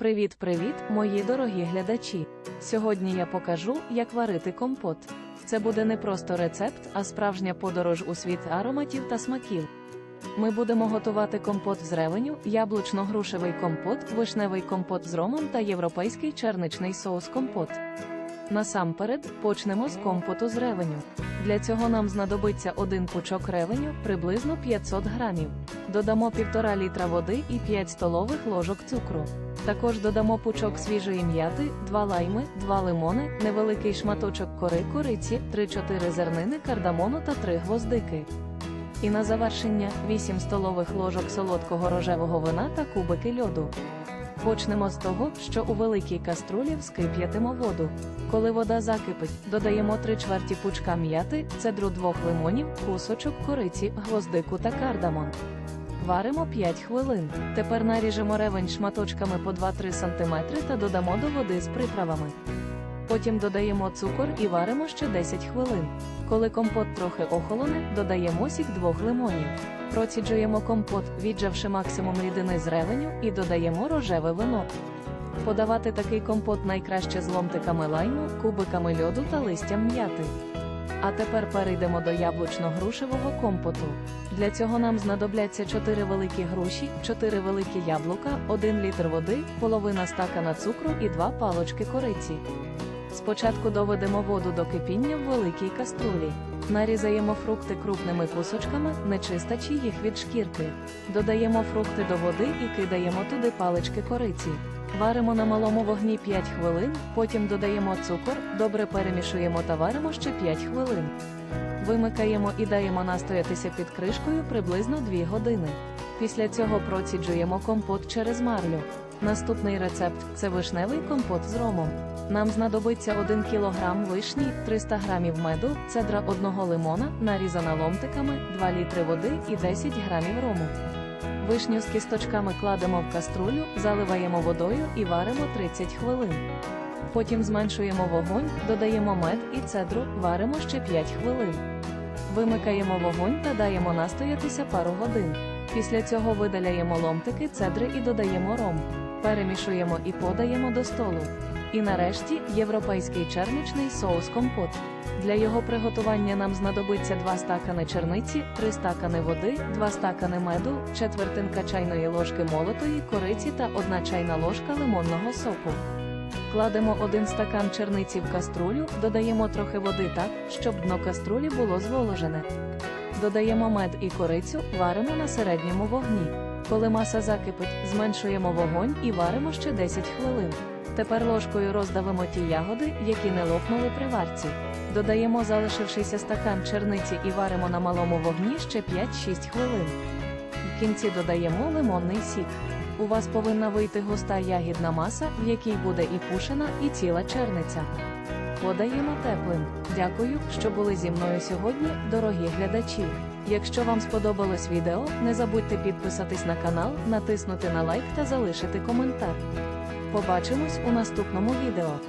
Привіт-привіт, мої дорогі глядачі! Сьогодні я покажу, як варити компот. Це буде не просто рецепт, а справжня подорож у світ ароматів та смаків. Ми будемо готувати компот з ревеню, яблучно-грушевий компот, вишневий компот з ромом та європейський черничний соус компот. Насамперед, почнемо з компоту з ревеню. Для цього нам знадобиться один пучок ревеню, приблизно 500 грамів. Додамо 1,5 літра води і 5 столових ложок цукру. Також додамо пучок свіжої м'яти, 2 лайми, 2 лимони, невеликий шматочок кори кориці, 3-4 зернини кардамону та 3 гвоздики. І на завершення 8 столових ложок солодкого рожевого вина та кубики льоду. Почнемо з того, що у великій каструлі вскип'ятимо воду. Коли вода закипить, додаємо 3 чверті пучка м'яти, цедру двох лимонів, кусочок кориці, гвоздику та кардамон. Варимо 5 хвилин. Тепер наріжемо ревень шматочками по 2-3 см та додамо до води з приправами. Потім додаємо цукор і варимо ще 10 хвилин. Коли компот трохи охолоне, додаємо сік двох лимонів. Проціджуємо компот, віджавши максимум рідини з ревеню, і додаємо рожеве вино. Подавати такий компот найкраще з ломтиками лайму, кубиками льоду та листям м'яти. А тепер перейдемо до яблучно-грушевого компоту. Для цього нам знадобляться 4 великі груші, 4 великі яблука, 1 літр води, половина стакана цукру і 2 палочки кориці. Спочатку доведемо воду до кипіння в великій каструлі. Нарізаємо фрукти крупними кусочками, не чистачи їх від шкірки. Додаємо фрукти до води і кидаємо туди палички кориці. Варимо на малому вогні 5 хвилин, потім додаємо цукор, добре перемішуємо та варимо ще 5 хвилин. Вимикаємо і даємо настоятися під кришкою приблизно 2 години. Після цього проціджуємо компот через марлю. Наступний рецепт це вишневий компот з ромом. Нам знадобиться 1 кг вишні, 300 г меду, цедра одного лимона, нарізана ломтиками, 2 літри води і 10 г рому. Вишню з кісточками кладемо в каструлю, заливаємо водою і варимо 30 хвилин. Потім зменшуємо вогонь, додаємо мед і цедру, варимо ще 5 хвилин. Вимикаємо вогонь та даємо настоятися пару годин. Після цього видаляємо ломтики цедри і додаємо ром. Перемішуємо і подаємо до столу. І нарешті європейський черничний соус компот. Для його приготування нам знадобиться 2 стакани черниці, 3 стакани води, 2 стакани меду, четвертинка чайної ложки молотої кориці та 1 чайна ложка лимонного соку. Кладемо 1 стакан черниці в каструлю, додаємо трохи води так, щоб дно каструлі було зволожене. Додаємо мед і корицю, варимо на середньому вогні. Коли маса закипить, зменшуємо вогонь і варимо ще 10 хвилин. Тепер ложкою роздавимо ті ягоди, які не лопнули при варці. Додаємо залишившийся стакан черниці і варимо на малому вогні ще 5-6 хвилин. В кінці додаємо лимонний сік. У вас повинна вийти густа ягідна маса, в якій буде і пушена, і ціла черниця. Подаємо теплим. Дякую, що були зі мною сьогодні, дорогі глядачі. Якщо вам сподобалось відео, не забудьте підписатись на канал, натиснути на лайк та залишити коментар. Побачимось у наступному відео.